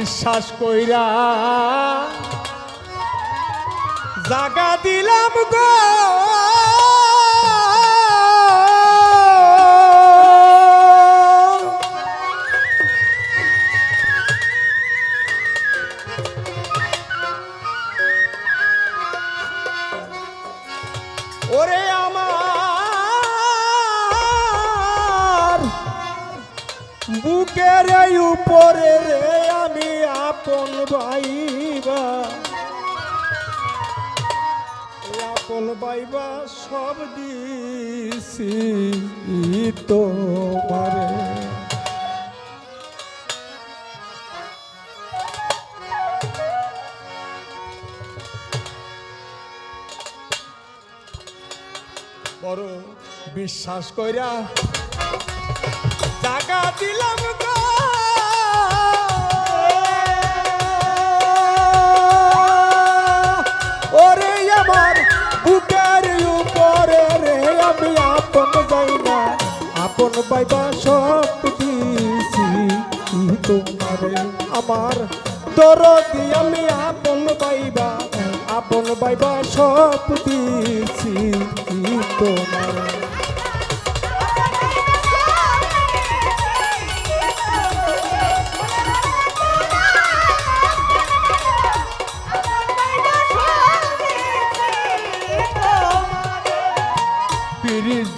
বিশ্বাস কইরা জাগা দিলাম গো। ওরে আমার বুকের উপরে রে আমি ভাইবা। এই আপন ভাইবা সব দিছি তোমারে। বড় বিশ্বাস কইরা জাগা দিলাম গো। আপন যাই না আপন পাইবা সব দিছি। তোমারে আমার দরদি আমি আপন পাইবা। আপন পাইবা সব দিছি। তোমারে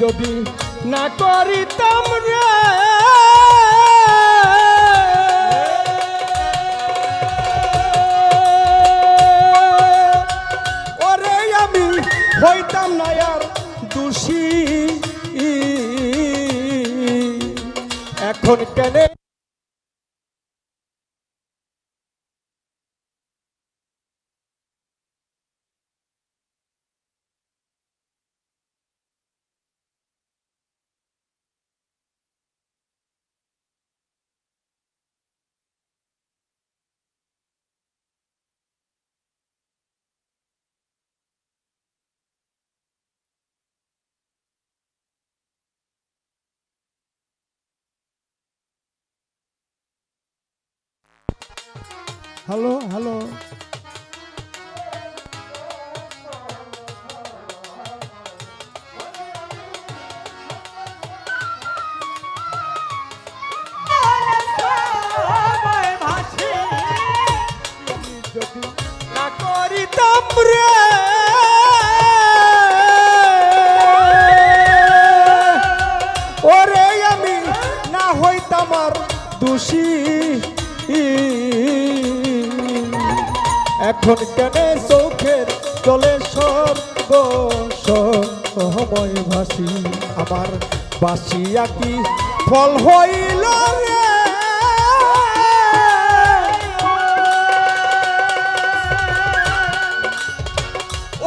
যদি না করিতাম রে। হ্যালো হ্যালো এখন কেন চোখের চলে সর্ব সময় ভাসি। আমার বাসিয়া কি ফল হইল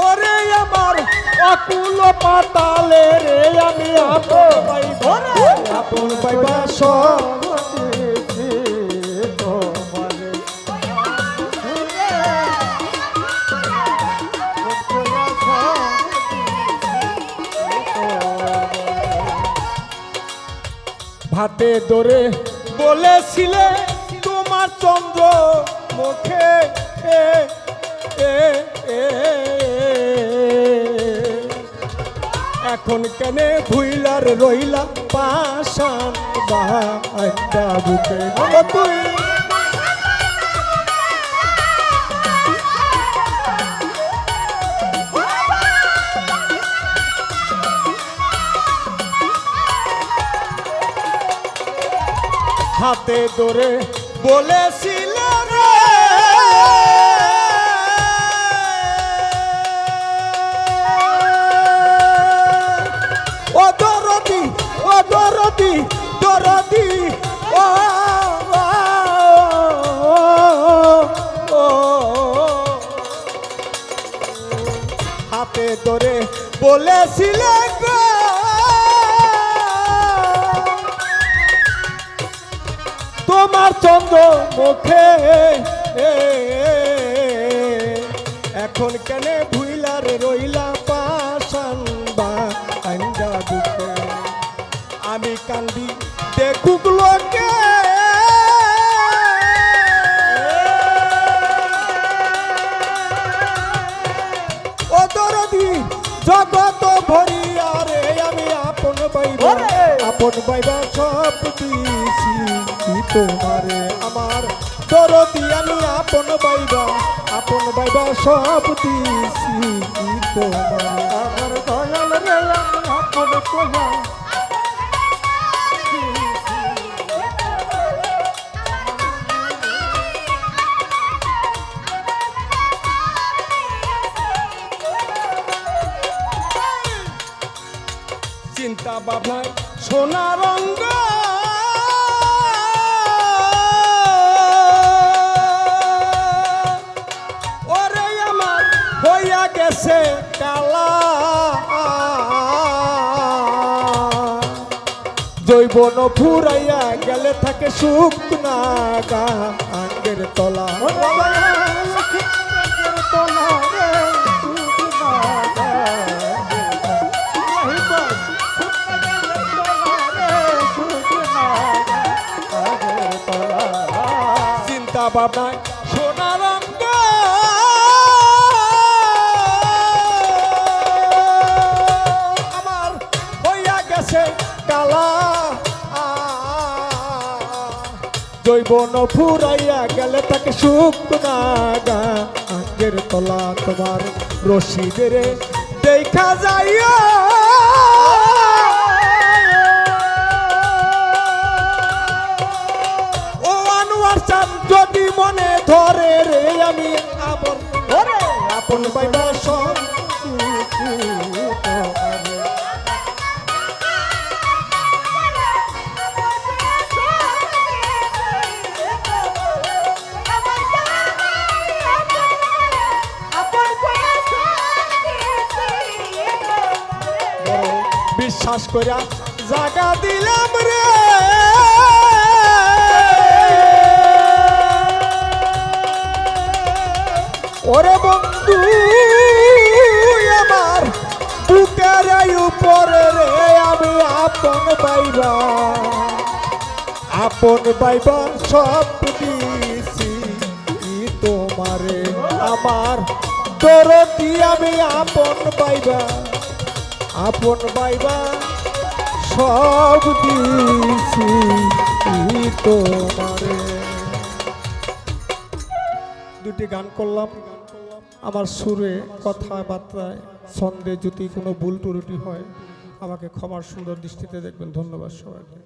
ওরে আমার অকুল পাতালে রে, আমি আপন পাইবা আপন পাইবা সব ভাতে ধরে বলেছিলে তোমার চন্দ্র মুখে এ, এখন কেনে ভুইলার রইলা পাশান বাহাইটা বুকে তুই হাতে ধরে বলেছিল রে ও দরদি ও দরদি দরদি ও ও, ও, ও। হাতে ধরে বলেছিলে চন্দ্র মুখে বাইবা সব দিছি কি তোমারে আমার দরদি আমি আপন বাইবা আপন বাইবা সব দিছি কি তোমারে আমার দয়াল রে আপন কয়া চিন্তা ভাবনায় সোনা রঙ্গ ওরে আমার হইয়া গেছে কালা। জৈবন ফুরাইয়া গেলে থাকে সুখ না গা আঙ্গের তলা। চিন্তা ভাবনায় সোনা রঙ্গ আমার হইয়া গেছে কালা। জৈবন ফুরাইয়া গেলে তাকে সুখ না গা আঙ্গের তলা তোমার রশিদের দেখা যাইয়া। ও আনোয়ার মনে ধরে রে আমি আপন ধরে আপন পাইবা সব বিশ্বাস করিয়া জাগা দিলাম রে। ওরে বন্ধু, আমার বুকের উপরে রে আমি আপন পাইবা আপন পাইবা সব দিছি তোমারে আমার দরদি আমি আপন পাইবা আপন পাইবা সব দিছি তোমারে দুটি গান করলাম। আমার সুরে কথাবার্তায় ছন্দে যদি কোনো ভুল টুরুটি হয়, আমাকে ক্ষমার সুন্দর দৃষ্টিতে দেখবেন। ধন্যবাদ সবাইকে।